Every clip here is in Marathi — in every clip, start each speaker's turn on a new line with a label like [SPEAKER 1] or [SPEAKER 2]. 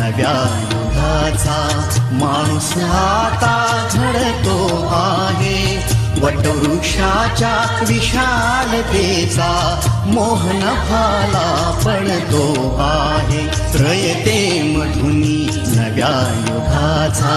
[SPEAKER 1] नव्या युगाचा माणूस आता घडतो आहे. वटवृक्षाच्या विशालतेचा मोहन भाला पडतो आहे. रयते मधुनी नव्या युगाचा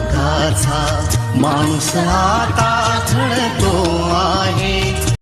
[SPEAKER 1] माझा माणूस आता घडतो आहे.